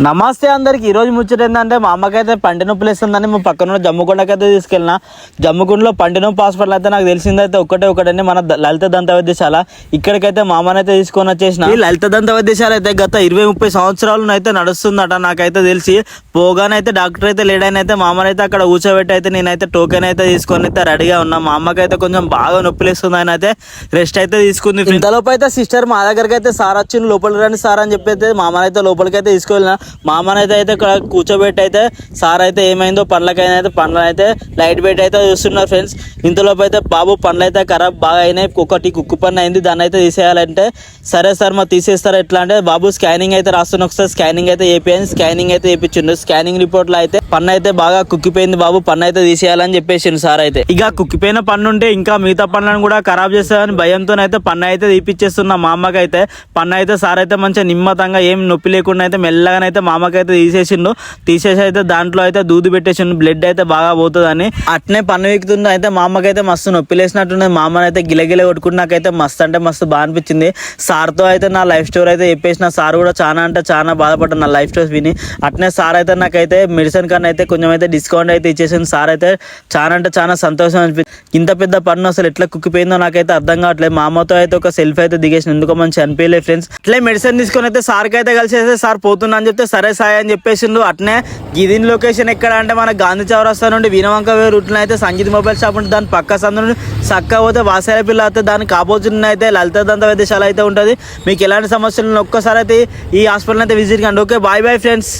నమస్తే అందరికి. ఈ రోజు ముచ్చట ఏంటంటే మా అమ్మకైతే పంటి నొప్పి లేస్తుందని మా పక్కన జమ్ముకొండకైతే తీసుకెళ్ళిన. జమ్ముకొండలో పంటి నొప్పి హాస్పిటల్ అయితే నాకు తెలిసిందైతే ఒకటే ఒకటండి మన లలిత దంత వైద్యశాల ఇక్కడికైతే మా అమ్మనైతే తీసుకొని వచ్చేసిన. ఈ లలిత దంత వైద్యశాల అయితే గత ఇరవై ముప్పై సంవత్సరాలు అయితే నడుస్తుందట నాకైతే తెలిసి. పోగానైతే డాక్టర్ అయితే లేడైనైతే మా అమ్మనైతే అక్కడ కూర్చోబెట్టి అయితే నేనైతే టోకెన్ అయితే తీసుకొని అయితే రెడీగా ఉన్నా. మా అమ్మకైతే కొంచెం బాగా నొప్పి లేస్తుంది ఆయన అయితే రెస్ట్ అయితే తీసుకుంది. ఇంతలోపు అయితే సిస్టర్ మా దగ్గరికి అయితే సార్ వచ్చింది లోపలికి రండి సార్ అని చెప్పి అయితే మామనైతే లోపలికి అయితే తీసుకెళ్ళిన. మామనైతే అయితే ఇక్కడ కూర్చోబెట్టి అయితే సార్ అయితే ఏమైందో పండ్లకైనా అయితే పండ్లు అయితే లైట్ పెట్టి అయితే చూస్తున్నారు ఫ్రెండ్స్. ఇంతలోపు అయితే బాబు పండ్లు అయితే ఖరాబ్ బాగా అయినాయి ఒకటి కుక్కు పన్ను అయింది. దాన్ని అయితే తీసేయాలంటే సరే సార్ మా తీసేస్తారు ఎట్లా అంటే బాబు స్కానింగ్ అయితే రాస్తున్న ఒకసారి స్కానింగ్ అయితే వేపియండి స్కానింగ్ అయితే వేపించిండు స్కానింగ్ రిపోర్ట్లో అయితే పన్ను అయితే బాగా కుక్కిపోయింది బాబు. పన్ను అయితే తీసేయాలని చెప్పేసిండు సార్ అయితే ఇక కుక్కిపోయిన పన్ను ఉంటే ఇంకా మిగతా పనులను కూడా ఖరాబ్ చేస్తారని భయంతో అయితే పన్ను అయితే తీపిచ్చేస్తున్న మా అమ్మకైతే పన్ను అయితే సార్ అయితే మంచిగా నిమ్మతంగా ఏం నొప్పి లేకుండా అయితే మెల్లగానైతే అయితే మామకైతే అయితే తీసేసిండు. తీసేసి అయితే దాంట్లో అయితే దూది పెట్టేసిండు. బ్లడ్ అయితే బాగా పోతుందని. అట్నే పన్ను వీకుతుంది అయితే మా అమ్మకైతే అయితే మస్తు నొప్పి లేసినట్టున్నది మా అమ్మని అయితే గిలగిల కొట్టుకుని నాకైతే మస్తు అంటే మస్తు బాగా అనిపించింది. సార్తో అయితే నా లైఫ్ స్టోరీ అయితే చెప్పేసిన సార్ కూడా చాలా అంటే చాలా బాధపడ్డాను నా లైఫ్ స్టోరీ విని. అట్నే సార్ అయితే నాకైతే మెడిసిన్ కన్నా అయితే కొంచెం అయితే డిస్కౌంట్ అయితే ఇచ్చేసింది సార్ అయితే చాలా అంటే చాలా సంతోషం అనిపించింది. ఇంత పెద్ద పన్ను అసలు ఎట్లా కుక్కిపోయిందో నాకైతే అర్థం కావట్లేదు. మా అమ్మతో అయితే ఒక సెల్ఫ్ అయితే దిగేసిన ఎందుకో మంచి అనిపించలేదు ఫ్రెండ్స్ అట్లే మెడిసిన్ తీసుకొని అయితే సార్కి అయితే కలిసి అయితే సార్ పోతున్నా అని చెప్తే సరే సాయి అని చెప్పేసిండు అట్నే గిదిన్ లొకేషన్ ఎక్కడ అంటే మన గాంధీ చౌరస్తా నుండి వినవంక వే రూట్లో అయితే సంగీత్ మొబైల్ షాప్ ఉంటుంది. దాని పక్క సందు నుండి చక్క పోతే వాసాయ పిల్ల అయితే దానికి ఆపోజిట్ అయితే లలిత దంత వైద్యశాల అయితే ఉంటుంది. మీకు ఎలాంటి సమస్యలు ఒక్కసారి అయితే ఈ హాస్పిటల్ అయితే విజిట్ కండి ఓకే బాయ్ బాయ్ ఫ్రెండ్స్.